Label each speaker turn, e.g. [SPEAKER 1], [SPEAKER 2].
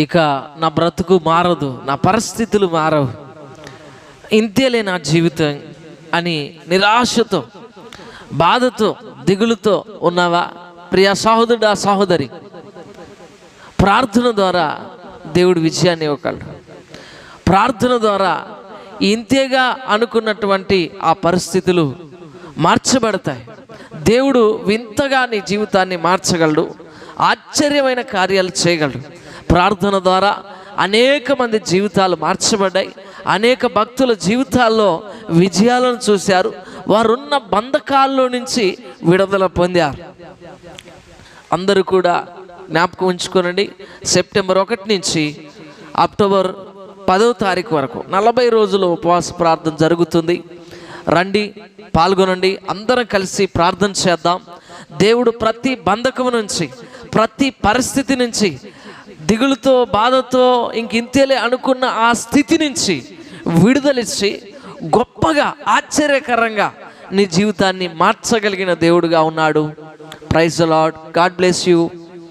[SPEAKER 1] ఇక నా బ్రతుకు మారదు నా పరిస్థితులు మారవు. ఇంతేలే నా జీవితం అని నిరాశతో బాధతో దిగులుతో ఉన్నావా? సహోదరుడు ఆ సహోదరి ప్రార్థన ద్వారా దేవుడు విజయాన్ని ఇవ్వగలడు. ప్రార్థన ద్వారా ఇంతేగా అనుకున్నటువంటి ఆ పరిస్థితులు మార్చబడతాయి. దేవుడు వింతగా నీ జీవితాన్ని మార్చగలడు ఆశ్చర్యమైన కార్యాలు చేయగలడు. ప్రార్థన ద్వారా అనేక మంది జీవితాలు మార్చబడ్డాయి. అనేక భక్తుల జీవితాల్లో విజయాలను చూశారు. వారున్న బంధకాల్లో నుంచి విడుదల పొందారు. అందరూ కూడా జ్ఞాపకం ఉంచుకోనండి. సెప్టెంబర్ ఒకటి నుంచి అక్టోబర్ పదవ తారీఖు వరకు నలభై రోజులు ఉపవాస ప్రార్థన జరుగుతుంది. రండి పాల్గొనండి. అందరం కలిసి ప్రార్థన చేద్దాం. దేవుడు ప్రతి బంధకం నుంచి ప్రతి పరిస్థితి నుంచి దిగులుతో బాధతో ఇంక ఇంతేలే అనుకున్న ఆ స్థితి నుంచి విడుదలిచ్చి గొప్పగా ఆశ్చర్యకరంగా నీ జీవితాన్ని మార్చగలిగిన దేవుడుగా ఉన్నాడు. Praise Lord God bless you